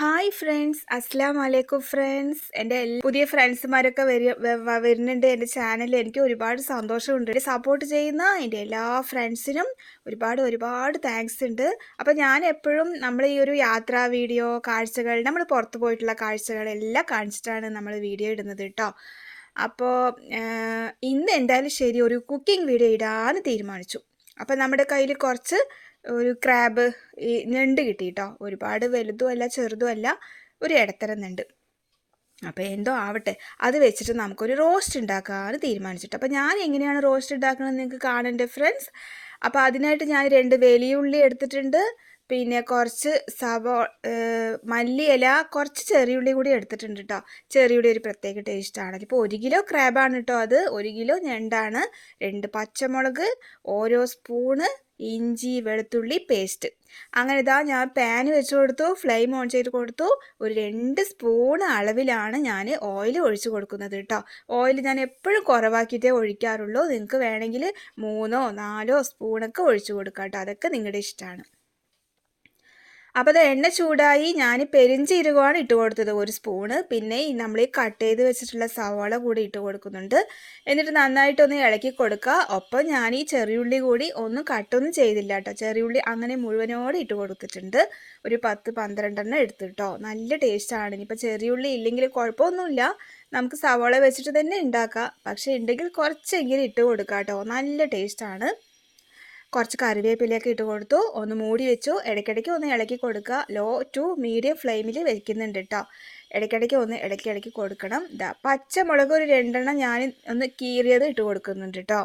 Hi friends അസ്ലാം വലൈക്കും friends എന്റെ പുതിയ ഫ്രണ്ട്സുമാരൊക്കെ വരുന്നുണ്ട് എന്റെ ചാനലിൽ എനിക്ക് ഒരുപാട് സന്തോഷമുണ്ട്. എന്നെ സപ്പോർട്ട് ചെയ്യുന്ന എന്റെ എല്ലാ ഫ്രണ്ട്സിനും ഒരുപാട് ഒരുപാട് താങ്ക്സ് ഉണ്ട്. അപ്പോൾ ഞാൻ എപ്പോഴും നമ്മൾ ഈ ഒരു യാത്രാ വീഡിയോ കാഴ്ചകൾ നമ്മൾ പുറത്ത് പോയിട്ടുള്ള കാഴ്ചകളെല്ലാം കാണിച്ചിട്ടാണ് നമ്മൾ വീഡിയോ ഇടുന്നത് കേട്ടോ അപ്പോൾ ഇന്ന് എന്തായാലും ശരി ഒരു കുക്കിംഗ് വീഡിയോ ഇടാൻ തീരുമാനിച്ചു. അപ്പോൾ നമ്മുടെ കയ്യിൽ കുറച്ച് ഒരു ക്രാബ് ഈ ഞണ്ട് കിട്ടി കേട്ടോ ഒരുപാട് വലുതും അല്ല ചെറുതും അല്ല ഒരു ഇടത്തരം ഞണ്ട്. അപ്പോൾ എന്തോ ആവട്ടെ. അത് വെച്ചിട്ട് നമുക്കൊരു റോസ്റ്റ് ഉണ്ടാക്കാമെന്ന് തീരുമാനിച്ചിട്ട്. അപ്പോൾ ഞാൻ എങ്ങനെയാണ് റോസ്റ്റ് ഉണ്ടാക്കുന്നത് നിങ്ങൾക്ക് കാണേണ്ട ഫ്രണ്ട്സ്? അപ്പോൾ അതിനായിട്ട് ഞാൻ രണ്ട് വലിയുള്ളി എടുത്തിട്ടുണ്ട്. പിന്നെ കുറച്ച് സവോ മല്ലി മല്ലിയില കുറച്ച് ചെറിയുള്ളി കൂടി എടുത്തിട്ടുണ്ട് കേട്ടോ ചെറിയുള്ളി ഒരു പ്രത്യേക ടേസ്റ്റാണ് ഇപ്പോൾ ഒരു കിലോ ക്രാബാണ് കേട്ടോ അത്. ഒരു കിലോ ഞണ്ടാണ്. രണ്ട് പച്ചമുളക് ഓരോ സ്പൂണ് ഇഞ്ചി വെളുത്തുള്ളി പേസ്റ്റ് അങ്ങനെ ഇതാ ഞാൻ പാൻ വെച്ച് കൊടുത്തു ഫ്ലെയിം ഓൺ ചെയ്ത് കൊടുത്തു. ഒരു രണ്ട് സ്പൂൺ അളവിലാണ് ഞാൻ ഓയിൽ ഒഴിച്ച് കൊടുക്കുന്നത് കേട്ടോ ഓയിൽ ഞാൻ എപ്പോഴും കുറവാക്കിയിട്ടേ ഒഴിക്കാറുള്ളൂ. നിങ്ങൾക്ക് വേണമെങ്കിൽ മൂന്നോ നാലോ സ്പൂണൊക്കെ ഒഴിച്ച് കൊടുക്കാം കേട്ടോ അതൊക്കെ നിങ്ങളുടെ ഇഷ്ടമാണ് അപ്പോൾ അത് എണ്ണ ചൂടായി ഞാൻ പെരിഞ്ചീരകമാണ് ഇട്ട് കൊടുത്തത് ഒരു സ്പൂണ്. പിന്നെ നമ്മൾ ഈ കട്ട് ചെയ്ത് വെച്ചിട്ടുള്ള സവാള കൂടി ഇട്ട് കൊടുക്കുന്നുണ്ട്. എന്നിട്ട് നന്നായിട്ടൊന്ന് ഇളക്കി കൊടുക്കുക. ഒപ്പം ഞാൻ ഈ ചെറിയുള്ളി കൂടി ഒന്നും കട്ടൊന്നും ചെയ്തില്ല കേട്ടോ. ചെറിയുള്ളി അങ്ങനെ മുഴുവനോട് ഇട്ട് കൊടുത്തിട്ടുണ്ട്. ഒരു പത്ത് പന്ത്രണ്ടെണ്ണം എടുത്തിട്ടോ നല്ല ടേസ്റ്റാണ് ഇനിയിപ്പോൾ ചെറിയുള്ളി ഇല്ലെങ്കിൽ കുഴപ്പമൊന്നുമില്ല. നമുക്ക് സവാള വെച്ചിട്ട് തന്നെ ഉണ്ടാക്കാം. പക്ഷേ ഉണ്ടെങ്കിൽ കുറച്ചെങ്കിലും ഇട്ട് കൊടുക്കാം കേട്ടോ നല്ല ടേസ്റ്റാണ് കുറച്ച് കറിവേപ്പിലയൊക്കെ ഇട്ട് കൊടുത്തു. ഒന്ന് മൂടി വെച്ചു. ഇടയ്ക്കിടയ്ക്ക് ഒന്ന് ഇളക്കി കൊടുക്കുക. ലോ ടു മീഡിയം ഫ്ലെയിമിൽ വെക്കുന്നുണ്ട് കേട്ടോ ഇടയ്ക്കിടയ്ക്ക് ഒന്ന് ഇടയ്ക്ക് ഇളക്കി കൊടുക്കണം. ഇതാ പച്ചമുളക് ഒരു രണ്ടെണ്ണം ഞാൻ ഒന്ന് കീറിയത് ഇട്ട് കൊടുക്കുന്നുണ്ട് കേട്ടോ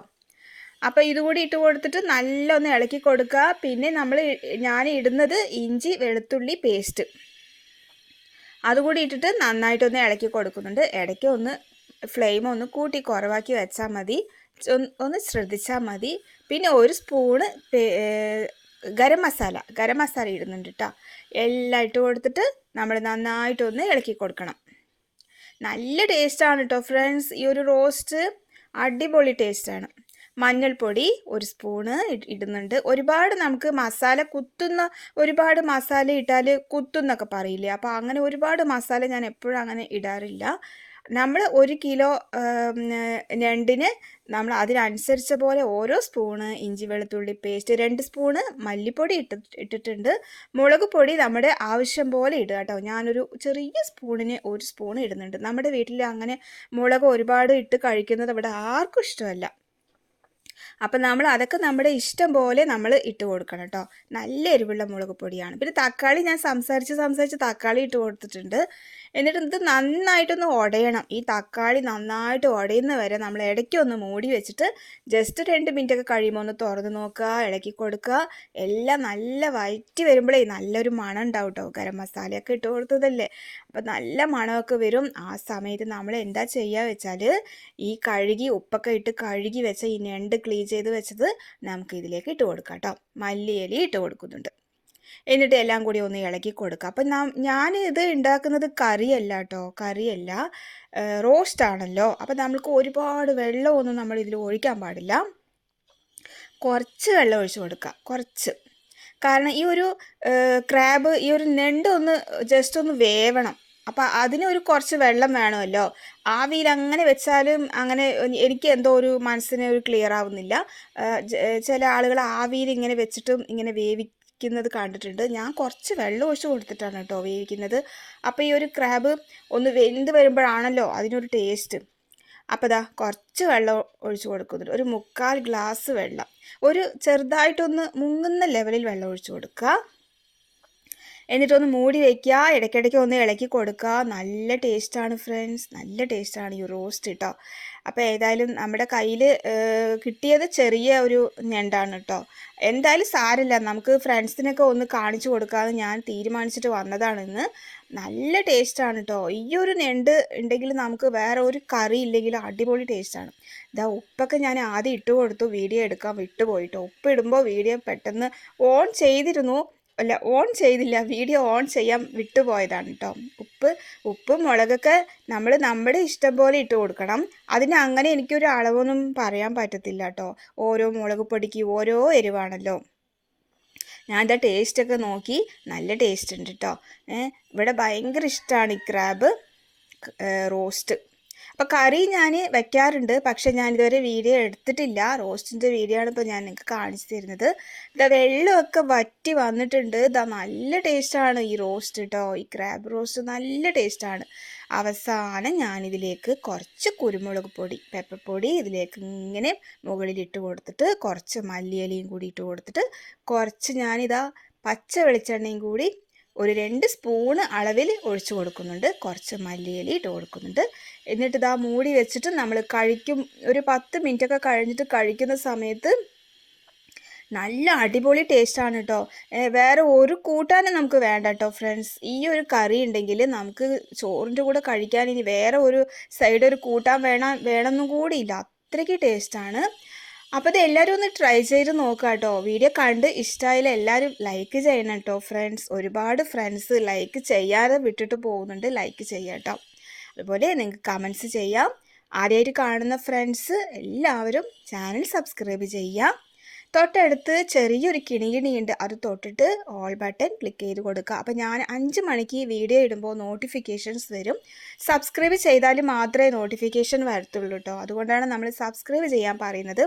അപ്പോൾ ഇതുകൂടി ഇട്ട് കൊടുത്തിട്ട് നല്ല ഒന്ന് ഇളക്കി കൊടുക്കുക. പിന്നെ നമ്മൾ ഞാൻ ഇടുന്നത് ഇഞ്ചി വെളുത്തുള്ളി പേസ്റ്റ്. അതുകൂടി ഇട്ടിട്ട് നന്നായിട്ടൊന്ന് ഇളക്കി കൊടുക്കുന്നുണ്ട്. ഇടയ്ക്ക് ഒന്ന് ഫ്ലെയിം ഒന്ന് കൂട്ടി കുറവാക്കി വെച്ചാൽ മതി. ഒന്ന് ശ്രദ്ധിച്ചാൽ മതി. പിന്നെ ഒരു സ്പൂണ് ഗരം മസാല. ഗരം മസാല ഇടുന്നുണ്ട് കേട്ടോ എല്ലാം ഇട്ട് കൊടുത്തിട്ട് നമ്മൾ നന്നായിട്ടൊന്ന് ഇളക്കി കൊടുക്കണം. നല്ല ടേസ്റ്റാണ് കേട്ടോ ഫ്രണ്ട്സ്. ഈ ഒരു റോസ്റ്റ് അടിപൊളി ടേസ്റ്റാണ്. മഞ്ഞൾപ്പൊടി ഒരു സ്പൂണ് ഇടുന്നുണ്ട്. ഒരുപാട് നമുക്ക് മസാല കുത്തുന്ന ഒരുപാട് മസാല ഇട്ടാൽ കുത്തുന്നൊക്കെ പറയില്ലേ? അപ്പോൾ അങ്ങനെ ഒരുപാട് മസാല ഞാൻ എപ്പോഴും അങ്ങനെ ഇടാറില്ല. നമ്മൾ ഒരു കിലോ ഞണ്ടിന് നമ്മൾ അതിനനുസരിച്ച പോലെ ഓരോ സ്പൂണ് ഇഞ്ചി വെളുത്തുള്ളി പേസ്റ്റ് രണ്ട് സ്പൂണ് മല്ലിപ്പൊടി ഇട്ട് ഇട്ടിട്ടുണ്ട്. മുളക് പൊടി നമ്മുടെ ആവശ്യം പോലെ ഇടുക കേട്ടോ. ഞാനൊരു ചെറിയ സ്പൂണിന് ഒരു സ്പൂൺ ഇടുന്നുണ്ട്. നമ്മുടെ വീട്ടിൽ അങ്ങനെ മുളക് ഒരുപാട് ഇട്ട് കഴിക്കുന്നത് ഇവിടെ ആർക്കും ഇഷ്ടമല്ല. അപ്പം നമ്മൾ അതൊക്കെ നമ്മുടെ ഇഷ്ടം പോലെ നമ്മൾ ഇട്ട് കൊടുക്കണം കേട്ടോ. നല്ല എരിവുള്ള മുളക് പൊടിയാണ്. പിന്നെ തക്കാളി ഞാൻ സംസാരിച്ച് സംസാരിച്ച് തക്കാളി ഇട്ട് കൊടുത്തിട്ടുണ്ട്. എന്നിട്ട് ഇത് നന്നായിട്ടൊന്ന് ഉടയണം ഈ തക്കാളി നന്നായിട്ട് ഉടയുന്ന വരെ നമ്മൾ ഇടയ്ക്ക് ഒന്ന് മൂടി വെച്ചിട്ട് ജസ്റ്റ് രണ്ട് മിനിറ്റ് ഒക്കെ കഴിയുമ്പോൾ ഒന്ന് തുറന്ന് നോക്കുക ഇളക്കി കൊടുക്കുക. എല്ലാം നല്ല വയറ്റി വരുമ്പോഴേ നല്ലൊരു മണം ഉണ്ടാവും കേട്ടോ ഗരം മസാലയൊക്കെ ഇട്ട് കൊടുത്തതല്ലേ? അപ്പം നല്ല മണമൊക്കെ വരും. ആ സമയത്ത് നമ്മൾ എന്താ ചെയ്യുക വെച്ചാൽ ഈ കഴുകി ഉപ്പൊക്കെ ഇട്ട് കഴുകി വെച്ച ഈ ഞണ്ട് ക്ലീൻ ചെയ്ത് വെച്ചത് നമുക്ക് ഇതിലേക്ക് ഇട്ട് കൊടുക്കാം കേട്ടോ മല്ലിയില ഇട്ട് കൊടുക്കുന്നുണ്ട്. എന്നിട്ട് എല്ലാം കൂടി ഒന്ന് ഇളക്കി കൊടുക്കുക. അപ്പം നാം ഞാൻ ഇത് ഉണ്ടാക്കുന്നത് കറിയല്ല കേട്ടോ കറിയല്ല റോസ്റ്റ് ആണല്ലോ. അപ്പം നമ്മൾക്ക് ഒരുപാട് വെള്ളമൊന്നും നമ്മൾ ഇതിൽ ഒഴിക്കാൻ പാടില്ല. കുറച്ച് വെള്ളം ഒഴിച്ച് കൊടുക്കുക. കുറച്ച്. കാരണം ഈ ഒരു ക്രാബ് ഈ ഒരു ഞണ്ട് ഒന്ന് ജസ്റ്റ് ഒന്ന് വേവണം. അപ്പം അതിന് ഒരു കുറച്ച് വെള്ളം വേണമല്ലോ. ആവിയിൽ അങ്ങനെ വെച്ചാലും അങ്ങനെ എനിക്ക് എന്തോ ഒരു മനസ്സിന് ഒരു ക്ലിയർ ആവുന്നില്ല. ചില ആളുകൾ ആവിയിൽ ഇങ്ങനെ വെച്ചിട്ടും ഇങ്ങനെ വേവിക്കുന്നത് കണ്ടിട്ടുണ്ട്. ഞാൻ കുറച്ച് വെള്ളം ഒഴിച്ച് കൊടുത്തിട്ടാണ് കേട്ടോ വേവിക്കുന്നത്. അപ്പോൾ ഈ ഒരു ക്രാബ് ഒന്ന് വെന്ത് വരുമ്പോഴാണല്ലോ അതിനൊരു ടേസ്റ്റ് അപ്പോൾ ഇതാ കുറച്ച് വെള്ളം ഒഴിച്ച് കൊടുക്കുന്നുണ്ട്. ഒരു മുക്കാൽ ഗ്ലാസ് വെള്ളം. ഒരു ചെറുതായിട്ടൊന്ന് മുങ്ങുന്ന ലെവലിൽ വെള്ളം ഒഴിച്ച് കൊടുക്കുക. എന്നിട്ടൊന്ന് മൂടി വയ്ക്കുക ഇടയ്ക്കിടയ്ക്ക് ഒന്ന് ഇളക്കി കൊടുക്കുക നല്ല ടേസ്റ്റാണ് ഫ്രണ്ട്സ് നല്ല ടേസ്റ്റാണ് ഈ റോസ്റ്റ് കേട്ടോ അപ്പോൾ ഏതായാലും നമ്മുടെ കയ്യിൽ കിട്ടിയത് ചെറിയ ഒരു ഞണ്ടാണ് കേട്ടോ എന്തായാലും സാരില്ല. നമുക്ക് ഫ്രണ്ട്സിനൊക്കെ ഒന്ന് കാണിച്ചു കൊടുക്കാമെന്ന് ഞാൻ തീരുമാനിച്ചിട്ട് വന്നതാണ് ഇന്ന്. നല്ല ടേസ്റ്റാണ് കേട്ടോ ഈ ഒരു ഞണ്ട് ഉണ്ടെങ്കിൽ നമുക്ക് വേറെ ഒരു കറി ഇല്ലെങ്കിലും അടിപൊളി ടേസ്റ്റാണ് ഇതാ ഉപ്പൊക്കെ ഞാൻ ആദ്യം ഇട്ട് കൊടുത്തു. വീഡിയോ എടുക്കാൻ വിട്ടുപോയിട്ടോ ഉപ്പ് ഇടുമ്പോൾ വീഡിയോ പെട്ടെന്ന് ഓൺ ചെയ്തിരുന്നു. അല്ല ഓൺ ചെയ്തില്ല. വീഡിയോ ഓൺ ചെയ്യാൻ വിട്ടുപോയതാണ് കേട്ടോ ഉപ്പ് ഉപ്പും മുളകൊക്കെ നമ്മൾ നമ്മുടെ ഇഷ്ടം പോലെ ഇട്ട് കൊടുക്കണം. അതിന് അങ്ങനെ എനിക്കൊരു അളവൊന്നും പറയാൻ പറ്റത്തില്ല കേട്ടോ ഓരോ മുളക് പൊടിക്ക് ഓരോ എരിവാണല്ലോ. ഞാൻ എന്താ ടേസ്റ്റൊക്കെ നോക്കി നല്ല ടേസ്റ്റ് ഉണ്ട് കേട്ടോ ഇവിടെ ഭയങ്കര ഇഷ്ടമാണ് ഈ ക്രാബ് റോസ്റ്റ് അപ്പോൾ കറി ഞാൻ വെക്കാറുണ്ട്. പക്ഷെ ഞാനിതുവരെ വീഡിയോ എടുത്തിട്ടില്ല. റോസ്റ്റിന്റെ വീഡിയോ ആണ് ഇപ്പോൾ ഞാൻ നിങ്ങൾക്ക് കാണിച്ചു തരുന്നത്. ഇതാ വെള്ളമൊക്കെ വറ്റി വന്നിട്ടുണ്ട്. ഇതാ നല്ല ടേസ്റ്റാണ് ഈ റോസ്റ്റ് കേട്ടോ ഈ ക്രാബ് റോസ്റ്റ് നല്ല ടേസ്റ്റാണ് അവസാനം ഞാനിതിലേക്ക് കുറച്ച് കുരുമുളക് പൊടി പെപ്പർ പൊടി ഇതിലേക്ക് ഇങ്ങനെ മുകളിലിട്ട് കൊടുത്തിട്ട് കുറച്ച് മല്ലിയിലയും കൂടി ഇട്ട് കൊടുത്തിട്ട് കുറച്ച് ഞാനിതാ പച്ച വെളിച്ചെണ്ണയും കൂടി ഒരു രണ്ട് സ്പൂണ് അളവിൽ ഒഴിച്ചു കൊടുക്കുന്നുണ്ട്. കുറച്ച് മല്ലിയില ഇട്ട് കൊടുക്കുന്നുണ്ട്. എന്നിട്ട് ഇതാ മൂടി വെച്ചിട്ട് നമ്മൾ കഴിക്കും ഒരു പത്ത് മിനിറ്റൊക്കെ കഴിഞ്ഞിട്ട് കഴിക്കുന്ന സമയത്ത് നല്ല അടിപൊളി ടേസ്റ്റാണ് കേട്ടോ വേറെ ഒരു കൂട്ടാനും നമുക്ക് വേണ്ട കേട്ടോ ഫ്രണ്ട്സ് ഈ ഒരു കറി ഉണ്ടെങ്കിൽ നമുക്ക് ചോറിന്റെ കൂടെ കഴിക്കാൻ ഇനി വേറെ ഒരു സൈഡ് ഒരു കൂട്ടാൻ വേണം വേണമെന്നും കൂടിയില്ല അത്രയ്ക്ക് ടേസ്റ്റാണ് അപ്പോൾ ഇത് എല്ലാവരും ഒന്ന് ട്രൈ ചെയ്ത് നോക്കുക കേട്ടോ. വീഡിയോ കണ്ട് ഇഷ്ടമായാലും എല്ലാവരും ലൈക്ക് ചെയ്യണം കേട്ടോ ഫ്രണ്ട്സ് ഒരുപാട് ഫ്രണ്ട്സ് ലൈക്ക് ചെയ്യാതെ വിട്ടിട്ട് പോകുന്നുണ്ട് ലൈക്ക് ചെയ്യാം കേട്ടോ. അതുപോലെ നിങ്ങൾക്ക് കമൻസ് ചെയ്യാം. ആദ്യമായിട്ട് കാണുന്ന ഫ്രണ്ട്സ് എല്ലാവരും ചാനൽ സബ്സ്ക്രൈബ് ചെയ്യാം. തൊട്ടടുത്ത് ചെറിയൊരു കിണികിണിയുണ്ട്. അത് തൊട്ടിട്ട് ഓൾ ബട്ടൺ ക്ലിക്ക് ചെയ്ത് കൊടുക്കുക. അപ്പോൾ ഞാൻ അഞ്ച് മണിക്ക് വീഡിയോ ഇടുമ്പോൾ നോട്ടിഫിക്കേഷൻസ് വരും. സബ്സ്ക്രൈബ് ചെയ്താൽ മാത്രമേ നോട്ടിഫിക്കേഷൻ വരത്തുള്ളൂ കേട്ടോ അതുകൊണ്ടാണ് നമ്മൾ സബ്സ്ക്രൈബ് ചെയ്യാൻ പറയുന്നത്.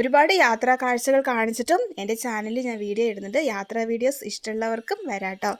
ഒരുപാട് യാത്രാ കാഴ്ചകൾ കാണിച്ചിട്ടും എന്റെ ചാനലിൽ ഞാൻ വീഡിയോ ഇടുന്നുണ്ട്. യാത്രാ വീഡിയോസ് ഇഷ്ടമുള്ളവർക്കും വരാം കേട്ടോ